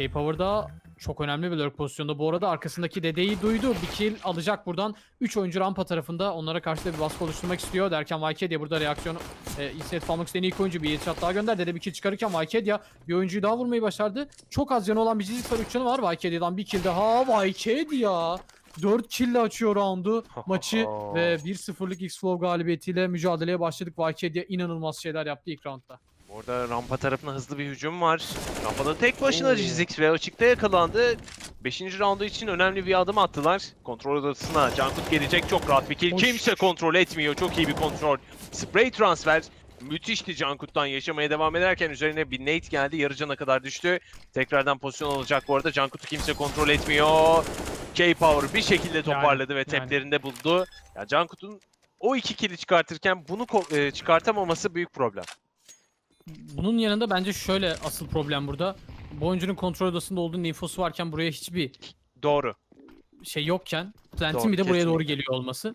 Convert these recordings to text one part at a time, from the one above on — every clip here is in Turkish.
K-Power'da çok önemli bir lurk pozisyonda. Bu arada arkasındaki dedeyi duydu. Bir kill alacak buradan. 3 oyuncu rampa tarafında. Onlara karşı da bir baskı oluşturmak istiyor. Derken Vykedia burada reaksiyon e, inisiyatif almak isteyen ilk oyuncu bir headshot daha gönder. Dede bir kill çıkarırken Vykedia bir oyuncuyu daha vurmayı başardı. Çok az canı olan bir cizik var. 3 canı var. Vykedia'dan bir kill daha. Vykedia 4 kill açıyor roundu maçı ve 1-0'lık X-Flow galibiyetiyle mücadeleye başladık. Vykedia inanılmaz şeyler yaptı ilk roundda. Orada rampa tarafına hızlı bir hücum var. Rampada tek başına Oo. Jizix ve açıkta yakalandı. 5. roundu için önemli bir adım attılar. Kontrol odasına Cankut gelecek çok rahat bir kill. Hoş. Kimse kontrol etmiyor. Çok iyi bir kontrol. Spray transfer. Müthişti Cankut'tan yaşamaya devam ederken üzerine bir nade geldi. Yarı cana kadar düştü. Tekrardan pozisyon alacak bu arada. Cankut'u kimse kontrol etmiyor. K-Power bir şekilde toparladı ve yani. teplerinde buldu. Ya Cankut'un o iki kill'i çıkartırken bunu e, çıkartamaması büyük problem. Bunun yanında bence şöyle asıl problem burada. Bu oyuncunun kontrol odasında olduğu infosu varken buraya hiçbir Doğru. şey yokken Plant'in Doğru, bir de buraya doğru kesinlikle. geliyor olması.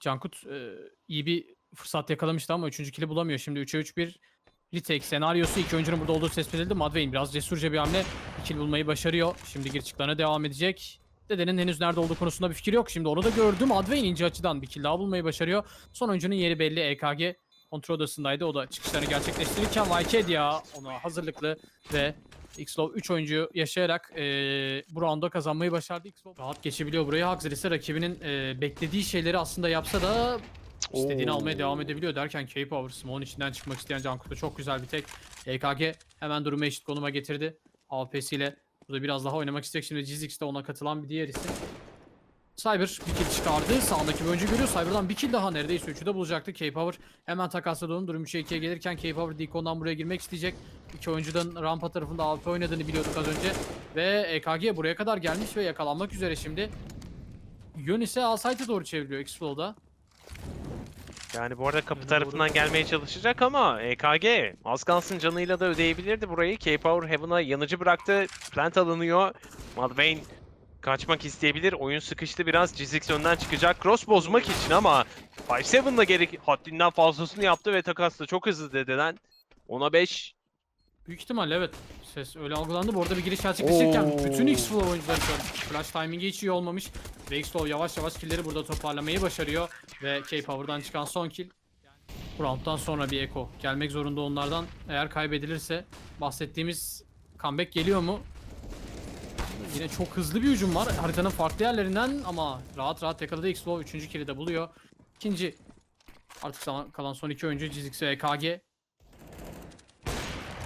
Cankut e, iyi bir fırsat yakalamıştı ama 3. kili bulamıyor. Şimdi 3'e 3 bir retake senaryosu. iki oyuncunun burada olduğu tespit edildi. Madvein biraz cesurca bir hamle. kill bulmayı başarıyor. Şimdi gir çıklarına devam edecek. Dedenin henüz nerede olduğu konusunda bir fikir yok. Şimdi onu da gördüm. Madvein ince açıdan bir kill daha bulmayı başarıyor. Son oyuncunun yeri belli. EKG kontrol odasındaydı. O da çıkışlarını gerçekleştirirken Vykedia ona hazırlıklı ve Xlov 3 oyuncu yaşayarak eee bu rounda kazanmayı başardı. Xlov rahat geçebiliyor buraya. Haxer ise rakibinin eee, beklediği şeyleri aslında yapsa da istediğini Oo. almaya devam edebiliyor derken K-Power Smoke'un içinden çıkmak isteyen Cankut'u çok güzel bir tek. EKG hemen durumu eşit konuma getirdi. AWP'siyle burada biraz daha oynamak isteyecek. Şimdi Jizix de ona katılan bir diğer isim. Cyber bir kill çıkardı. Sağındaki bir oyuncu görüyor. Cyber'dan bir kill daha neredeyse 3'ü de bulacaktı. K-Power hemen takasladı onu. Durum 3'e 2'ye gelirken K-Power Deacon'dan buraya girmek isteyecek. İki oyuncudan rampa tarafında AWP oynadığını biliyorduk az önce. Ve EKG buraya kadar gelmiş ve yakalanmak üzere şimdi. Yön ise Alsight'e doğru çevriliyor X-Flow'da. Yani bu arada kapı tarafından gelmeye çalışacak ama EKG az kalsın canıyla da ödeyebilirdi burayı. K-Power Heaven'a yanıcı bıraktı. Plant alınıyor. Madvayne kaçmak isteyebilir. Oyun sıkıştı biraz. Jizix önden çıkacak. Cross bozmak için ama 5-7'la gerek haddinden fazlasını yaptı ve takasla çok hızlı dededen. Ona 5. Büyük ihtimalle evet. Ses öyle algılandı. Bu arada bir giriş gerçekleştirirken Oo. bütün X-Flow oyuncuları. Flash timingi hiç iyi olmamış. Ve X-Flow yavaş yavaş killleri burada toparlamayı başarıyor. Ve K-Power'dan çıkan son kill. Bu rounddan sonra bir Eko gelmek zorunda onlardan. Eğer kaybedilirse bahsettiğimiz comeback geliyor mu? Yine çok hızlı bir hücum var. Haritanın farklı yerlerinden ama rahat rahat yakaladı X-Flow. Üçüncü kill'i de buluyor. İkinci artık kalan son iki oyuncu Jizix ve EKG.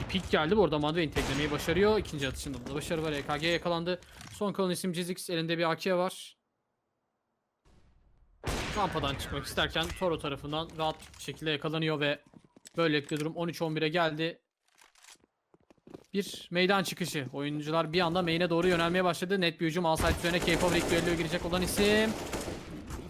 Bir pik geldi. Bu arada Madvein teklemeyi başarıyor. İkinci atışında da başarı var. EKG yakalandı. Son kalan isim Jizix. Elinde bir AK var. Rampadan çıkmak isterken Toro tarafından rahat bir şekilde yakalanıyor ve böylelikle durum 13-11'e geldi. Bir meydan çıkışı. Oyuncular bir anda main'e doğru yönelmeye başladı. Net bir hücum. Alside üzerine ilk düelloya girecek olan isim.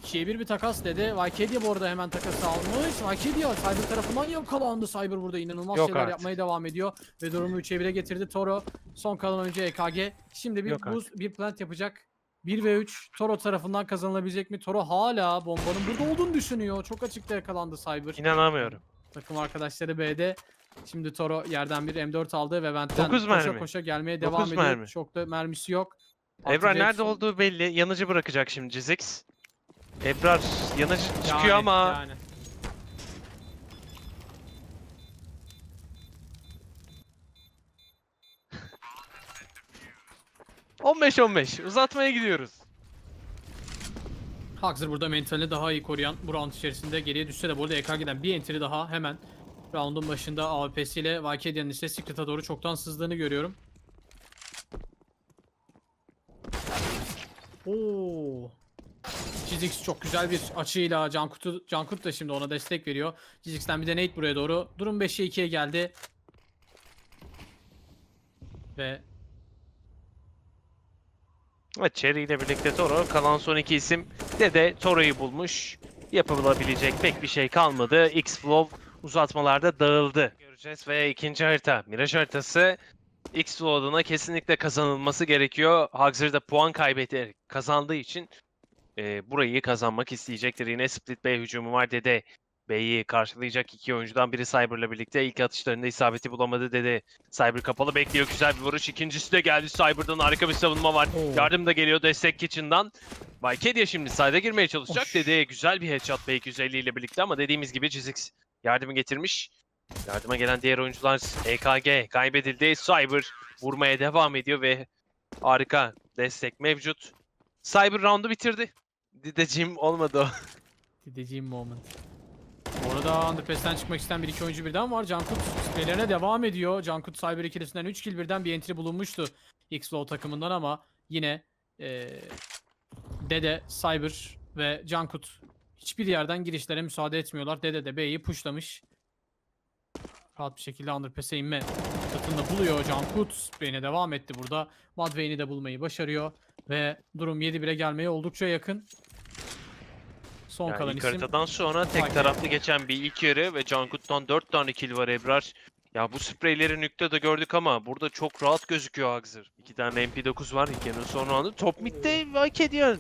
2'ye 1 bir takas dedi. Vykedia bu arada hemen takası almış. Vykedia Cyber tarafından yakalandı. Cyber burada inanılmaz Yok şeyler artık. yapmaya devam ediyor. Ve durumu 3'e 1'e getirdi Toro. Son kalan oyuncu EKG. Şimdi bir Yok boost, bir plant yapacak. 1 ve 3 Toro tarafından kazanılabilecek mi? Toro hala bombanın burada olduğunu düşünüyor. Çok açıkta yakalandı Cyber. İnanamıyorum. Takım arkadaşları B'de. Şimdi Toro yerden bir M4 aldı ve Vent'ten Dokuz koşa mermi. koşa gelmeye Dokuz devam ediyor. mermi. Çok da mermisi yok. Ebrar nerede olduğu belli. Yanıcı bırakacak şimdi Jizix. Ebrar yanıcı çıkıyor Yani, ama yani. yani. 15-15 uzatmaya gidiyoruz. Haxer burada mentalini daha iyi koruyan bu round içerisinde geriye düşse de bu arada EKG'den bir entry daha hemen roundun başında AWP'siyle Valkyria'nın ise Secret'a doğru çoktan sızdığını görüyorum. Oo. Jizix çok güzel bir açıyla Cankut'u Cankut da şimdi ona destek veriyor. Jizix'ten bir de Nate buraya doğru. Durum 5'e 2'ye geldi. Ve Evet Cherry ile birlikte Toro kalan son iki isim de de Toro'yu bulmuş. Yapılabilecek pek bir şey kalmadı. X-Flow uzatmalarda dağıldı. Göreceğiz ve ikinci harita Mirage haritası X-Flow adına kesinlikle kazanılması gerekiyor. Haxer da puan kaybetti kazandığı için e, burayı kazanmak isteyecektir. Yine split B hücumu var dede. B'yi karşılayacak iki oyuncudan biri Cyber'la birlikte ilk atışlarında isabeti bulamadı dedi. Cyber kapalı bekliyor güzel bir vuruş. İkincisi de geldi Cyber'dan harika bir savunma var. Oo. Yardım da geliyor destek Kitchen'dan. Baykedia şimdi side'a girmeye çalışacak dedi. Güzel bir headshot B250 ile birlikte ama dediğimiz gibi Cizix yardımı getirmiş. Yardıma gelen diğer oyuncular EKG kaybedildi. Cyber vurmaya devam ediyor ve harika destek mevcut. Cyber roundu bitirdi. Dideciğim olmadı o. Gideceğim moment. Bu arada Underpass'ten çıkmak isteyen bir iki oyuncu birden var. Cankut spreylerine devam ediyor. Cankut Cyber ikilisinden 3 kill birden bir entry bulunmuştu. X-Low takımından ama yine eee Dede, Cyber ve Cankut hiçbir yerden girişlere müsaade etmiyorlar. Dede de B'yi pushlamış. Rahat bir şekilde Underpass'e inme fırsatını buluyor Cankut. Spreyine devam etti burada. Madvey'ni de bulmayı başarıyor. Ve durum 7-1'e gelmeye oldukça yakın. Son Yani kalan ilk isim haritadan sonra tek taraflı geçen bir ilk yarı ve Cankut'tan 4 tane kill var Ebrar. Ya bu spreyleri nükte de gördük ama burada çok rahat gözüküyor Agzır. İki tane MP9 var hikayenin son roundu. Top midde hak ediyor.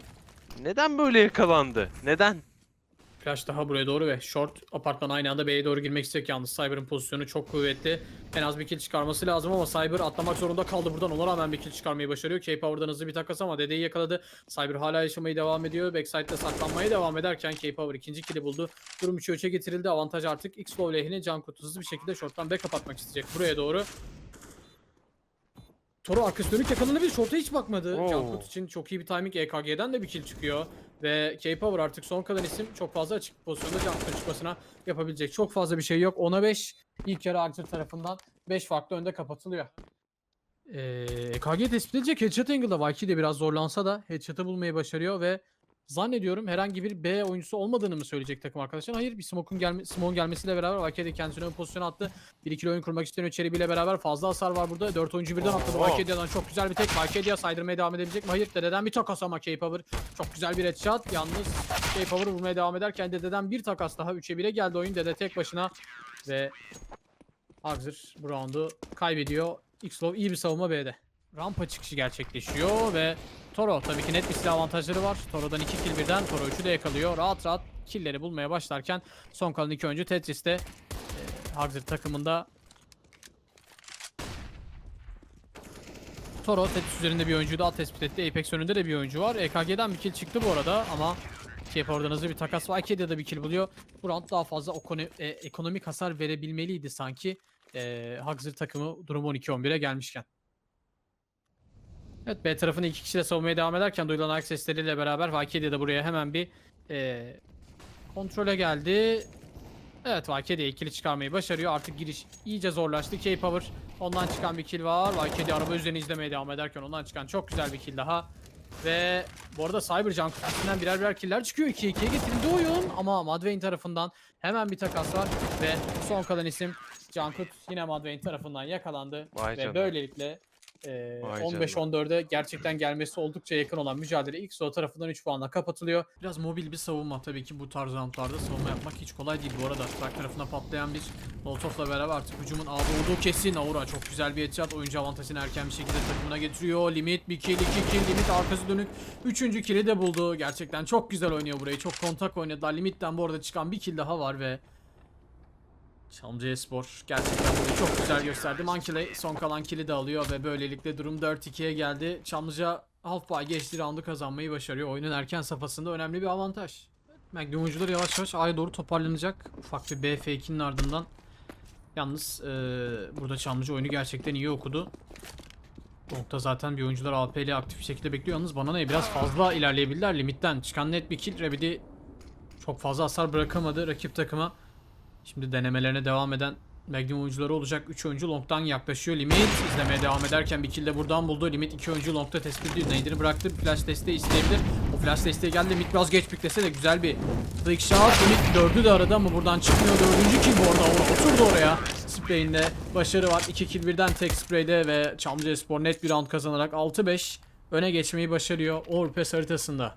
Neden böyle yakalandı? Neden? Flash daha buraya doğru ve short apartman aynı anda B'ye doğru girmek istiyor yalnız Cyber'ın pozisyonu çok kuvvetli. En az bir kill çıkarması lazım ama Cyber atlamak zorunda kaldı buradan. Ona rağmen bir kill çıkarmayı başarıyor. K-Power'dan hızlı bir takas ama Dede'yi yakaladı. Cyber hala yaşamayı devam ediyor. Backside'de saklanmaya devam ederken K-Power ikinci kill'i buldu. Durum 3'e 3'e getirildi. Avantaj artık X-Low lehine Cankut hızlı bir şekilde short'tan back atmak isteyecek buraya doğru. Toro arkası dönük yakalanabilir. Short'a hiç bakmadı. Oo. Cankut için çok iyi bir timing. EKG'den de bir kill çıkıyor. Ve K-Power artık son kalan isim çok fazla açık pozisyonda Cankut'un çıkmasına yapabilecek. Çok fazla bir şey yok. 10'a 5. İlk yarı Archer tarafından 5 farklı önde kapatılıyor. Ee, EKG tespit edecek headshot angle'da Valkyrie de biraz zorlansa da headshot'ı bulmayı başarıyor ve zannediyorum herhangi bir B oyuncusu olmadığını mı söyleyecek takım arkadaşlar? Hayır bir smoke'un gelme, smoke'un gelmesiyle beraber Valkyrie de kendisine ön pozisyona attı. Bir ikili oyun kurmak isteyen Cherry ile beraber fazla hasar var burada. 4 oyuncu birden atladı. Valkyrie'den çok güzel bir tek. Valkyrie saydırmaya devam edebilecek mi? Hayır. Dede'den bir takas ama K-Power. Çok güzel bir headshot. Yalnız K-Power vurmaya devam ederken Dede'den bir takas daha. 3'e 1'e geldi oyun. Dede tek başına ve Agzır bu roundu kaybediyor. Xlov iyi bir savunma B'de. Rampa çıkışı gerçekleşiyor ve Toro tabii ki net bir silah avantajları var. Toro'dan 2 kill birden Toro 3'ü de yakalıyor. Rahat rahat killleri bulmaya başlarken son kalan iki oyuncu Tetris'te e, Hagzır takımında Toro Tetris üzerinde bir oyuncuyu daha tespit etti. Apex önünde de bir oyuncu var. EKG'den bir kill çıktı bu arada ama Keyp oradan hızlı bir takas var. Akedia da bir kill buluyor. Bu round daha fazla e, ekonomik hasar verebilmeliydi sanki. E, Hagzır takımı durum 12-11'e gelmişken. Evet B tarafını iki kişiyle savunmaya devam ederken duyulan ayak sesleriyle beraber Valkyrie de buraya hemen bir e, kontrole geldi. Evet Valkyrie ikili çıkarmayı başarıyor. Artık giriş iyice zorlaştı. K-Power ondan çıkan bir kill var. Valkyrie araba üzerine izlemeye devam ederken ondan çıkan çok güzel bir kill daha. Ve bu arada Cyberjunk kutusundan birer birer killer çıkıyor. 2'ye 2'ye getirildi oyun. Ama Madvayne tarafından hemen bir takas var. Ve son kalan isim Cankut yine Madvayne tarafından yakalandı. Vay ve canına. böylelikle e, Vay 15-14'e gerçekten gelmesi oldukça yakın olan mücadele XO tarafından 3 puanla kapatılıyor. Biraz mobil bir savunma tabii ki bu tarz roundlarda savunma yapmak hiç kolay değil. Bu arada Strike tarafına patlayan bir Molotov'la beraber artık hücumun A'da olduğu kesin. Aura çok güzel bir headshot. Oyuncu avantajını erken bir şekilde takımına getiriyor. Limit bir kill, 2 kill, limit arkası dönük. Üçüncü kill'i de buldu. Gerçekten çok güzel oynuyor burayı. Çok kontak oynadılar. Limit'ten bu arada çıkan bir kill daha var ve Çamcı Espor gerçekten burayı çok güzel gösterdi. Mankile son kalan kill'i de alıyor ve böylelikle durum 4-2'ye geldi. Çamlıca half by geçtiği roundu kazanmayı başarıyor. Oyunun erken safhasında önemli bir avantaj. Magnum oyuncuları yavaş yavaş A'ya doğru toparlanacak. Ufak bir B fake'inin ardından. Yalnız eee, burada Çamlıca oyunu gerçekten iyi okudu. Nokta zaten bir oyuncular AP ile aktif bir şekilde bekliyor. Yalnız bana ne biraz fazla ilerleyebilirler limitten. Çıkan net bir kill. Rebidi çok fazla hasar bırakamadı rakip takıma. Şimdi denemelerine devam eden Magnum oyuncuları olacak. 3 oyuncu long'dan yaklaşıyor. Limit izlemeye devam ederken bir kill de buradan buldu. Limit 2 oyuncu long'da tespit ediyor. Nade'ini bıraktı. Flash desteği isteyebilir. O flash desteği geldi. Limit biraz geç piklese de güzel bir flick shot. Limit 4'ü de aradı ama buradan çıkmıyor. 4. kill bu arada. Oturdu oraya. Spray'inde başarı var. 2 kill birden tek spray'de ve Çamlıca Espor net bir round kazanarak 6-5 öne geçmeyi başarıyor Orpes haritasında.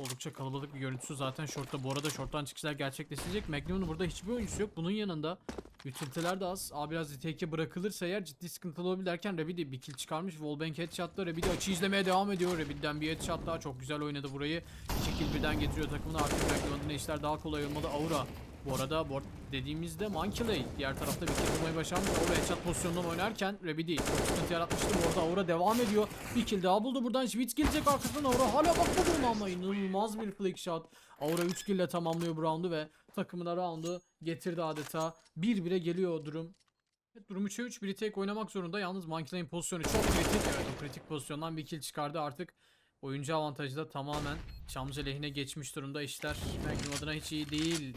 Oldukça kalabalık bir görüntüsü zaten shortta. Bu arada shorttan çıkışlar gerçekleşecek. Magnum'un burada hiçbir oyuncusu yok. Bunun yanında utility'ler de az. A biraz retake bırakılırsa eğer ciddi sıkıntılı olabilir derken Rebidi bir kill çıkarmış. Wallbang headshot'la Rebidi açı izlemeye devam ediyor. Rebidi'den bir headshot daha çok güzel oynadı burayı. İki kill birden getiriyor takımına. Artık Magnum'un işler daha kolay olmalı. Aura Bu arada board dediğimizde Monkey diğer tarafta bir bulmayı başarmış. Aura headshot pozisyonundan oynarken Rebidi sıkıntı yaratmıştı. Bu arada Aura devam ediyor. Bir kill daha buldu. Buradan Schmitz gelecek arkasından Aura hala bakmadı ona ama inanılmaz bir flick shot. Aura 3 kill ile tamamlıyor bu roundu ve takımına roundu getirdi adeta. 1-1'e geliyor o durum. Evet, durum 3'e 3. Bir tek oynamak zorunda. Yalnız Monkey'in pozisyonu çok kritik. Evet o kritik pozisyondan bir kill çıkardı artık. Oyuncu avantajı da tamamen Çamlıca lehine geçmiş durumda. İşler Magnum adına hiç iyi değil.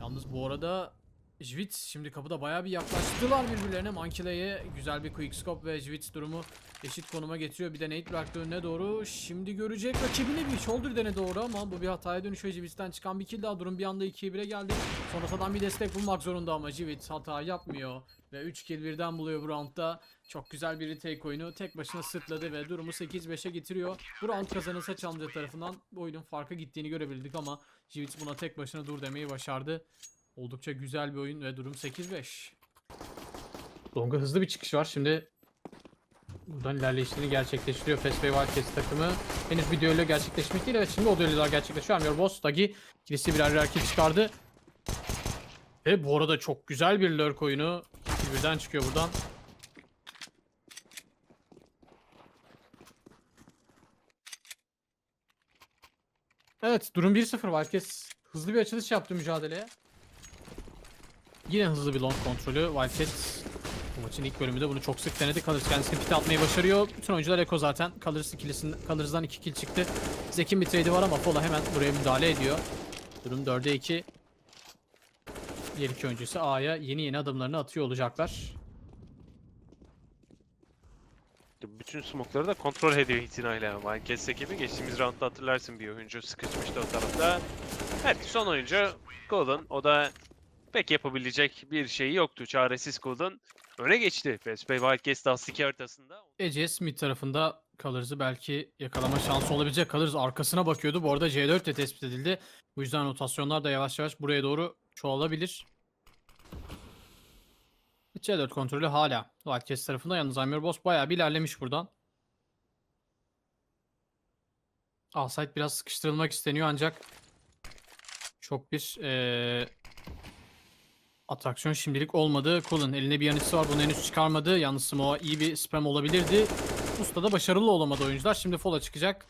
Yalnız bu arada Jvits şimdi kapıda bayağı bir yaklaştılar birbirlerine. Mankile'ye güzel bir quickscope ve Jvits durumu eşit konuma getiriyor. Bir de Nate bıraktı önüne doğru. Şimdi görecek rakibini bir shoulder dene doğru ama bu bir hataya dönüşüyor. Jvits'ten çıkan bir kill daha. Durum bir anda 2'ye 1'e geldi. Sonradan bir destek bulmak zorunda ama Jvits hata yapmıyor. Ve 3 kill birden buluyor bu roundda. Çok güzel bir retake oyunu. Tek başına sırtladı ve durumu 8-5'e getiriyor. Bu round kazanırsa Challenger tarafından bu oyunun farkı gittiğini görebildik ama Jivits buna tek başına dur demeyi başardı. Oldukça güzel bir oyun ve durum 8-5. Long'a hızlı bir çıkış var. Şimdi buradan ilerleyişlerini gerçekleştiriyor. Way Wildcats takımı. Henüz bir düello gerçekleşmiş değil. Evet şimdi o düellolar gerçekleşiyor. Amir Boss, Dagi ikilisi birer birer çıkardı. Ve bu arada çok güzel bir lurk oyunu. Birden çıkıyor buradan. Evet durum 1-0 Wildcats hızlı bir açılış yaptı mücadeleye. Yine hızlı bir long kontrolü Wildcats bu maçın ilk bölümünde bunu çok sık denedi. Colors kendisini pit atmayı başarıyor. Bütün oyuncular Eko zaten. Colors ikilisinden, Colors'dan 2 kill çıktı. Zek'in bir trade'i var ama Fola hemen buraya müdahale ediyor. Durum 4'e 2. Diğer iki oyuncusu A'ya yeni yeni adımlarını atıyor olacaklar. Bütün smoke'ları da kontrol ediyor itinayla. Wildcats ekibi geçtiğimiz roundda hatırlarsın bir oyuncu sıkışmıştı o tarafta. Evet son oyuncu Golden. O da pek yapabilecek bir şeyi yoktu. Çaresiz Golden. Öne geçti. Bay Wildcats Dust 2 haritasında. Ece Smith tarafında Colors'ı belki yakalama şansı olabilecek. Colors arkasına bakıyordu. Bu arada C4 de tespit edildi. Bu yüzden rotasyonlar da yavaş yavaş buraya doğru çoğalabilir. C4 kontrolü hala Wildcats tarafında. Yalnız Amir Boss bayağı bir ilerlemiş buradan. Alside biraz sıkıştırılmak isteniyor ancak çok bir eee atraksiyon şimdilik olmadı. Kulun eline bir yanıcısı var. Bunu henüz çıkarmadı. Yalnız Smoa iyi bir spam olabilirdi. Usta da başarılı olamadı oyuncular. Şimdi Fola çıkacak.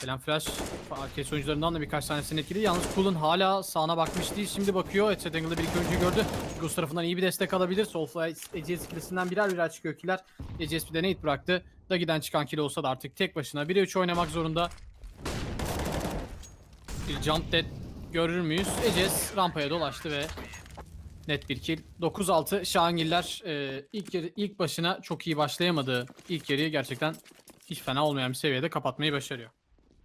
Gelen flash Arcade oyuncularından da birkaç tanesini etkili. Yalnız Kulun hala sağına bakmış değil. Şimdi bakıyor. Headset Angle'da bir iki oyuncuyu gördü. Gus tarafından iyi bir destek alabilir. Soulfly Ece's ikilisinden birer birer çıkıyor killer. Ece's bir de nade bıraktı. Dagi'den çıkan kill olsa da artık tek başına 1'e 3 oynamak zorunda. Bir jump dead görür müyüz? Ece's rampaya dolaştı ve Net bir kill. 9-6 Şahangiller e, ilk yarı, ilk başına çok iyi başlayamadı. İlk yarıyı gerçekten hiç fena olmayan bir seviyede kapatmayı başarıyor.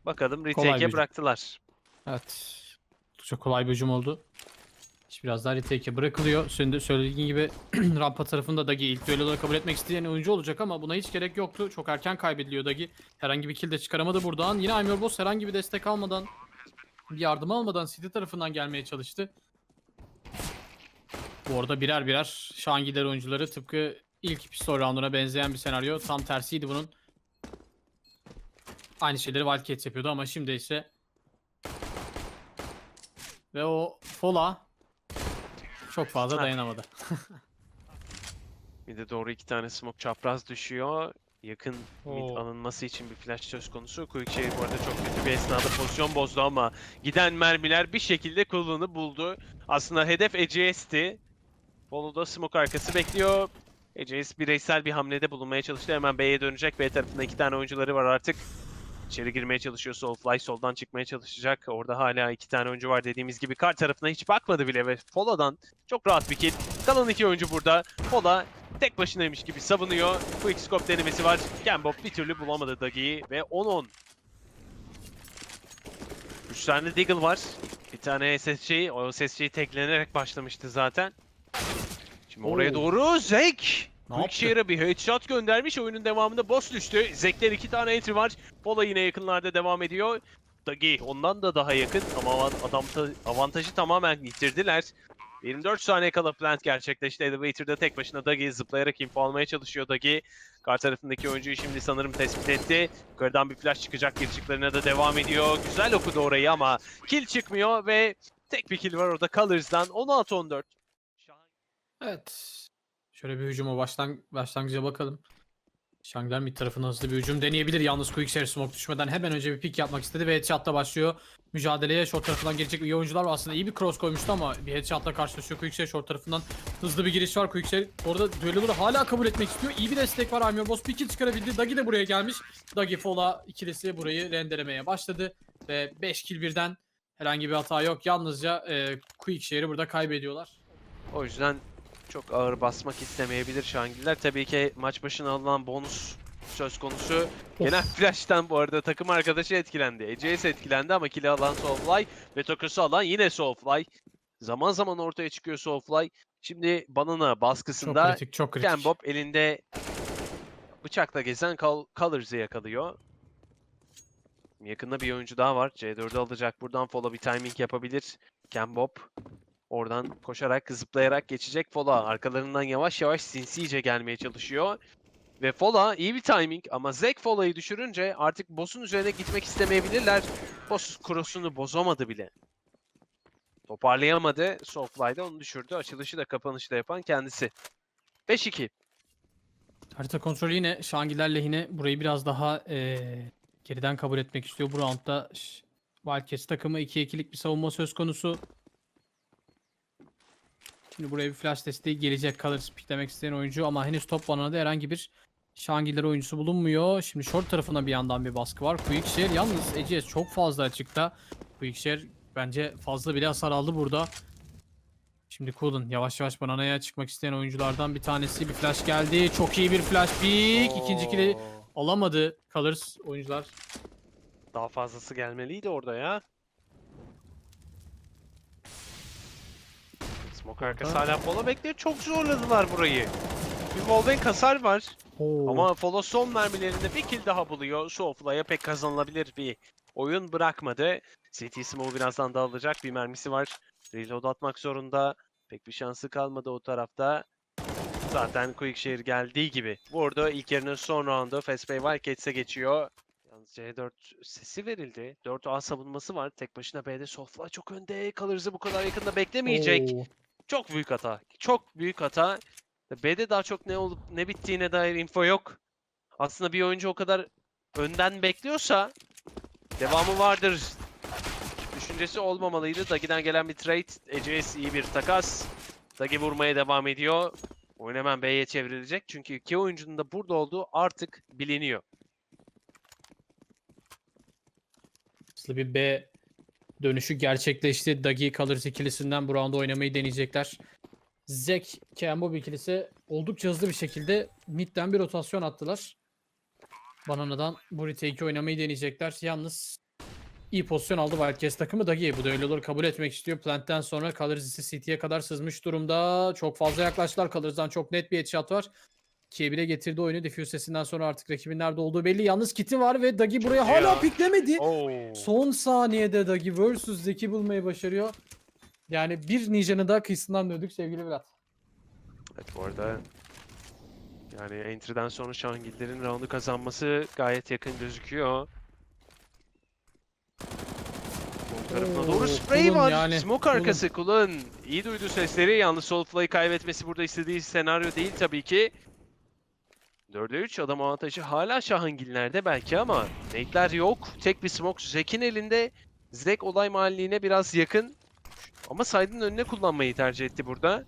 Bakalım Kolay retake'e bıraktılar. Evet. Çok kolay bir hücum oldu. İş biraz daha retake'e bırakılıyor. Senin de söylediğin gibi rampa tarafında Dagi ilk düelloları kabul etmek isteyen oyuncu olacak ama buna hiç gerek yoktu. Çok erken kaybediliyor Dagi. Herhangi bir kill de çıkaramadı buradan. Yine Amir Boss herhangi bir destek almadan, bir yardım almadan City tarafından gelmeye çalıştı. Bu arada birer birer Şangiler oyuncuları tıpkı ilk pistol rounduna benzeyen bir senaryo. Tam tersiydi bunun. Aynı şeyleri Wildcats yapıyordu ama şimdi ise ve o Fola çok fazla dayanamadı. Bir de doğru iki tane smoke çapraz düşüyor. Yakın mid alınması için bir flash söz konusu. Quickshare bu arada çok kötü bir esnada pozisyon bozdu ama giden mermiler bir şekilde kullanı buldu. Aslında hedef ECS'ti. Bolu'da smoke arkası bekliyor. ECS bireysel bir hamlede bulunmaya çalıştı. Hemen B'ye dönecek. B tarafında iki tane oyuncuları var artık. İçeri girmeye çalışıyor. Soulfly soldan çıkmaya çalışacak. Orada hala iki tane oyuncu var dediğimiz gibi. Kar tarafına hiç bakmadı bile ve Fola'dan çok rahat bir kill. Kalan iki oyuncu burada. Fola tek başınaymış gibi savunuyor. Quickscope denemesi var. Gambop bir türlü bulamadı Dagi'yi ve 10-10. 3 tane Deagle var. Bir tane SSG. O SSG teklenerek başlamıştı zaten. Şimdi oraya Oo. doğru Zek. Quickshare'a bir headshot göndermiş. Oyunun devamında boss düştü. Zek'ten iki tane entry var. Fola yine yakınlarda devam ediyor. Dagi ondan da daha yakın ama adam avantajı tamamen yitirdiler. 24 saniye kala plant gerçekleşti. Elevator'da tek başına Dagi zıplayarak info almaya çalışıyor Dagi. Kar tarafındaki oyuncuyu şimdi sanırım tespit etti. Yukarıdan bir flash çıkacak girişiklerine de devam ediyor. Güzel okudu orayı ama kill çıkmıyor ve Tek bir kill var orada Colors'dan 16-14. Evet. Şöyle bir hücuma başlan başlangıca bakalım. Şangler mid tarafına hızlı bir hücum deneyebilir. Yalnız Quickshare smoke düşmeden hemen önce bir pick yapmak istedi ve headshot'la başlıyor. Mücadeleye short tarafından gelecek iyi oyuncular var. Aslında iyi bir cross koymuştu ama bir headshot'la karşılaşıyor. Quickshare short tarafından hızlı bir giriş var. Quickshare orada düelloları hala kabul etmek istiyor. İyi bir destek var. Amir Boss bir kill çıkarabildi. Dagi de buraya gelmiş. Dagi Fola ikilisi burayı rendelemeye başladı. Ve 5 kill birden herhangi bir hata yok. Yalnızca e, Quickshare'i burada kaybediyorlar. O yüzden çok ağır basmak istemeyebilir Şangiller. Tabii ki maç başına alınan bonus söz konusu. Genel flash'tan bu arada takım arkadaşı etkilendi. ECS etkilendi ama kill'i alan Soulfly ve Tokyo'su alan yine Soulfly. Zaman zaman ortaya çıkıyor Soulfly. Şimdi Banana Çok baskısında kritik, çok kritik. Ken Bob elinde bıçakla gezen Col- Colors'ı yakalıyor. Yakında bir oyuncu daha var. C4'ü alacak. Buradan Fola bir timing yapabilir. Ken Bob oradan koşarak, zıplayarak geçecek Fola. Arkalarından yavaş yavaş sinsice gelmeye çalışıyor. Ve Fola iyi bir timing ama Zek Fola'yı düşürünce artık boss'un üzerine gitmek istemeyebilirler. Boss cross'unu bozamadı bile. Toparlayamadı. Soulfly'da onu düşürdü. Açılışı da kapanışı da yapan kendisi. 5-2. Harita kontrolü yine Şangiler lehine burayı biraz daha eee, geriden kabul etmek istiyor. Bu roundda Wildcats takımı 2-2'lik bir savunma söz konusu. Şimdi buraya bir flash desteği gelecek kalır piklemek isteyen oyuncu ama henüz top banana herhangi bir Şangiller oyuncusu bulunmuyor. Şimdi short tarafına bir yandan bir baskı var. Quickshare yalnız ECS çok fazla açıkta. Quickshare bence fazla bile hasar aldı burada. Şimdi Kulun yavaş yavaş bananaya çıkmak isteyen oyunculardan bir tanesi. Bir flash geldi. Çok iyi bir flash pick. İkinci kili alamadı Colors oyuncular. Daha fazlası gelmeliydi orada ya. Smoke arkası hala Fola bekliyor. Çok zorladılar burayı. Bir wallbang hasar var. Ama Follow son mermilerinde bir kill daha buluyor. Soulfly'a pek kazanılabilir bir oyun bırakmadı. CT Smoke birazdan dağılacak. Bir mermisi var. Reload atmak zorunda. Pek bir şansı kalmadı o tarafta. Zaten Quickshare geldiği gibi. Vurdu. İlk yarının son roundu. Fastbay Wildcats'e geçiyor. Yalnız C4 sesi verildi. 4A savunması var. Tek başına B'de Soulfly çok önde. Colors'ı bu kadar yakında beklemeyecek. Oo. Çok büyük hata. Çok büyük hata. B'de daha çok ne olup ne bittiğine dair info yok. Aslında bir oyuncu o kadar önden bekliyorsa devamı vardır. Düşüncesi olmamalıydı. Dagi'den gelen bir trade. ECS iyi bir takas. Dagi vurmaya devam ediyor. Oyun hemen B'ye çevrilecek. Çünkü iki oyuncunun da burada olduğu artık biliniyor. Hızlı bir B dönüşü gerçekleşti. Dagi Colors ikilisinden bu roundda oynamayı deneyecekler. Zek Kembo ikilisi oldukça hızlı bir şekilde midden bir rotasyon attılar. Banana'dan bu retake'i oynamayı deneyecekler. Yalnız iyi pozisyon aldı Wildcats takımı. Dagi bu düelloları kabul etmek istiyor. Plant'ten sonra Colors ise City'ye kadar sızmış durumda. Çok fazla yaklaştılar. Colors'dan çok net bir headshot var. 2'ye bile getirdi oyunu. Diffuse sesinden sonra artık rakibin nerede olduğu belli. Yalnız Kit'i var ve Dagi buraya hala piklemedi. Oo. Son saniyede Dagi vs Zeki bulmayı başarıyor. Yani bir Ninja'nı da kıyısından döndük sevgili Vlad. Evet bu arada yani entry'den sonra Şangiller'in roundu kazanması gayet yakın gözüküyor. Sol tarafına doğru Oo, spray Kulun var. yani, Smoke arkası Kulun. İyi duydu sesleri. Yalnız Soulfly'ı kaybetmesi burada istediği senaryo değil tabii ki. 4'e 3 adam avantajı hala Şahangiller'de belki ama nade'ler yok. Tek bir smoke Zek'in elinde. Zek olay mahalline biraz yakın. Ama side'ın önüne kullanmayı tercih etti burada.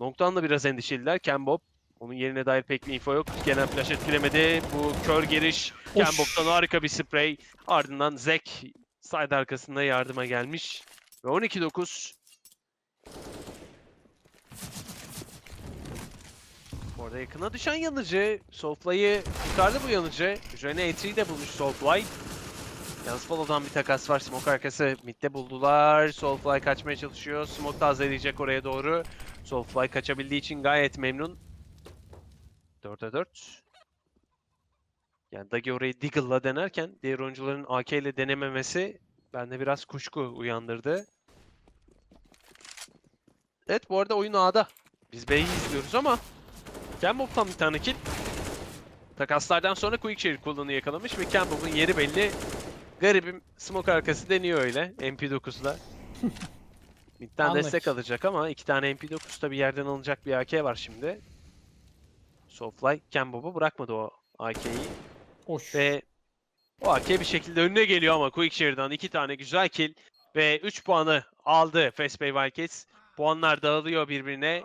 Long'dan da biraz endişeliler. Kembob. Onun yerine dair pek bir info yok. Genel flash etkilemedi. Bu kör giriş. Of. Kembob'dan harika bir spray. Ardından Zek side arkasında yardıma gelmiş. Ve 12-9. Orada yakına düşen yanıcı. Soulfly'ı kurtardı bu yanıcı. Üzerine entry'yi de bulmuş Soulfly. Yalnız follow'dan bir takas var. Smoke arkası midde buldular. Soulfly kaçmaya çalışıyor. Smoke tazeleyecek oraya doğru. Soulfly kaçabildiği için gayet memnun. 4'e 4. Yani Dagi orayı Deagle'la denerken diğer oyuncuların AK ile denememesi bende biraz kuşku uyandırdı. Evet bu arada oyun A'da. Biz B'yi izliyoruz ama Kembob'tan bir tane kill. Takaslardan sonra Quickshare kullanı yakalamış ve Kembob'un yeri belli. Garibim smoke arkası deniyor öyle MP9'la. Mid'den Anlık. destek alacak ama iki tane MP9'da bir yerden alınacak bir AK var şimdi. Soulfly Kembob'u bırakmadı o AK'yi. Hoş. Ve o AK bir şekilde önüne geliyor ama Quickshare'dan iki tane güzel kill ve 3 puanı aldı Fastbay Wildcats. Puanlar dağılıyor birbirine.